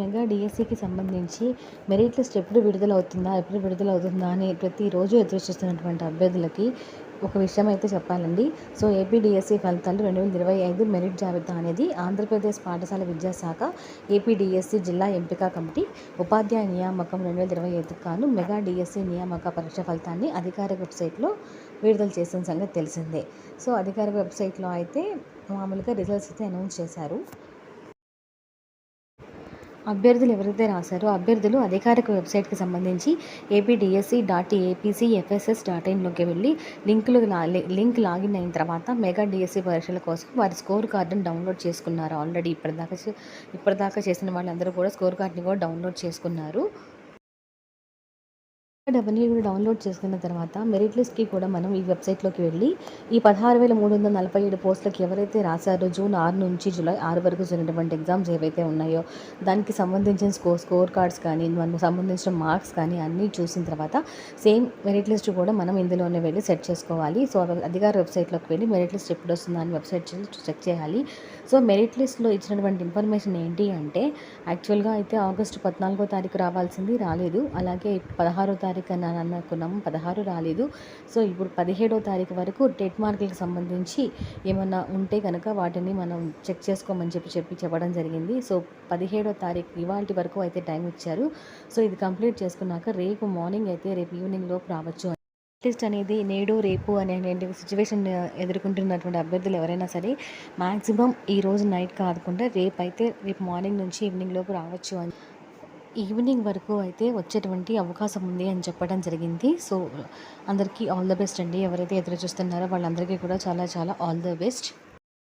Mega డిఎస్సికి సంబంధించి merit list ఎప్పుడు విడుదల అవుతుందా ఎప్పుడు విడుదల అవుతుందా అని ప్రతిరోజు ఎదురు చూస్తున్నటువంటి అభ్యర్థులకి ఒక విషయం అయితే చెప్పాలండి. సో ఏపీడిఎస్సి ఫలితాలు రెండు వేల ఇరవై ఐదు మెరిట్ జాబితా అనేది ఆంధ్రప్రదేశ్ పాఠశాల విద్యాశాఖ ఏపీడిఎస్సి జిల్లా ఎంపిక కమిటీ ఉపాధ్యాయ నియామకం రెండు వేల ఇరవై ఐదుకు గాను మెగా డిఎస్సి నియామక పరీక్ష ఫలితాన్ని అధికారిక వెబ్సైట్లో విడుదల చేసిన సంగతి తెలిసిందే. సో అధికారిక వెబ్సైట్లో అయితే మామూలుగా రిజల్ట్స్ అయితే అనౌన్స్ చేశారు. అభ్యర్థులు ఎవరైతే రాశారో అభ్యర్థులు అధికారిక వెబ్సైట్కి సంబంధించి APDSC dot APC FSS dot ఇన్లోకి వెళ్ళి లింకులు లా- లింక్ లాగిన్ అయిన తర్వాత మెగా డిఎస్సి పరీక్షల కోసం వారి స్కోర్ కార్డును డౌన్లోడ్ చేసుకున్నారు. ఆల్రెడీ ఇప్పటిదాకా ఇప్పటిదాకా చేసిన వాళ్ళందరూ కూడా స్కోర్ కార్డుని కూడా డౌన్లోడ్ చేసుకున్నారు. అవన్నీ కూడా డౌన్లోడ్ చేసుకున్న తర్వాత మెరిట్ లిస్ట్కి కూడా మనం ఈ వెబ్సైట్లోకి వెళ్ళి ఈ పదహారు వేల మూడు వందల నలభై ఏడు పోస్టులకు ఎవరైతే రాశారో జూన్ ఆరు నుంచి జూలై ఆరు వరకు జరిగినటువంటి ఎగ్జామ్స్ ఏవైతే ఉన్నాయో దానికి సంబంధించిన స్కోర్ స్కోర్ కార్డ్స్ కానీ మనకు సంబంధించిన మార్క్స్ కానీ అన్నీ చూసిన తర్వాత సేమ్ మెరిట్ లిస్ట్ కూడా మనం ఇందులోనే వెళ్ళి సెట్ చేసుకోవాలి. సో అవి అధికార వెబ్సైట్లోకి వెళ్ళి మెరిట్ లిస్ట్ ఎప్పుడు వస్తుందా అని వెబ్సైట్ చెక్ చేయాలి. సో మెరిట్ లిస్ట్లో ఇచ్చినటువంటి ఇన్ఫర్మేషన్ ఏంటి అంటే యాక్చువల్గా అయితే ఆగస్టు పద్నాలుగో తారీఖు రావాల్సింది రాలేదు. అలాగే పదహారో తారీఖు అని అనుకున్నాము పదహారు రాలేదు. సో ఇప్పుడు పదిహేడో తారీఖు వరకు డెట్ మార్కులకు సంబంధించి ఏమన్నా ఉంటే కనుక వాటిని మనం చెక్ చేసుకోమని చెప్పి చెప్పి చెప్పడం జరిగింది. సో పదిహేడో తారీఖు ఇవాళ వరకు అయితే టైం ఇచ్చారు. సో ఇది కంప్లీట్ చేసుకున్నాక రేపు మార్నింగ్ అయితే రేపు ఈవినింగ్ లోపు రావచ్చు లిస్ట్ అనేది నేడు రేపు అనేటువంటి సిచ్యువేషన్ ఎదుర్కొంటున్నటువంటి అభ్యర్థులు ఎవరైనా సరే మ్యాక్సిమం ఈ రోజు నైట్ కాకుండా రేపు అయితే రేపు మార్నింగ్ నుంచి ఈవినింగ్ లోపు రావచ్చు అని. ఈవినింగ్ వరకు అయితే వచ్చేటువంటి అవకాశం ఉంది అని చెప్పడం జరిగింది. సో అందరికీ ఆల్ ద బెస్ట్ అండి. ఎవరైతే ఎదురు చూస్తున్నారో వాళ్ళందరికీ కూడా చాలా చాలా ఆల్ ద బెస్ట్.